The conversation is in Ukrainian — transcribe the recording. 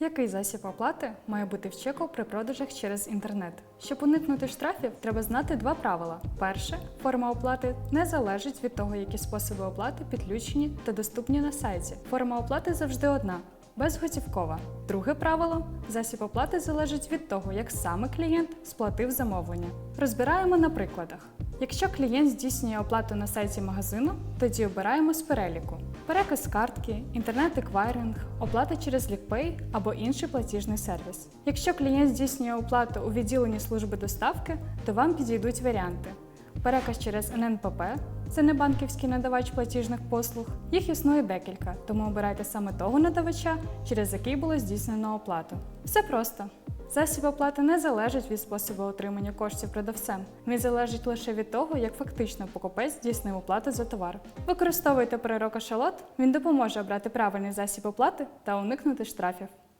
Який засіб оплати має бути в чеку при продажах через інтернет? Щоб уникнути штрафів, треба знати два правила. Перше, форма оплати не залежить від того, які способи оплати підключені та доступні на сайті. Форма оплати завжди одна. Безготівкова. Друге правило засіб оплати залежить від того, як саме клієнт сплатив замовлення. Розбираємо на прикладах. Якщо клієнт здійснює оплату на сайті магазину, тоді обираємо з переліку: переказ картки, інтернет-еквайринг, оплата через LickPay або інший платіжний сервіс. Якщо клієнт здійснює оплату у відділенні служби доставки, то вам підійдуть варіанти: переказ через ННПП це не банківський надавач платіжних послуг. Їх існує декілька, тому обирайте саме того надавача, через який було здійснено оплату. Все просто. Засіб оплати не залежить від способу отримання коштів продавцем. Він залежить лише від того, як фактично покупець здійснив оплату за товар. Використовуйте перерок Ашалот, він допоможе обрати правильний засіб оплати та уникнути штрафів.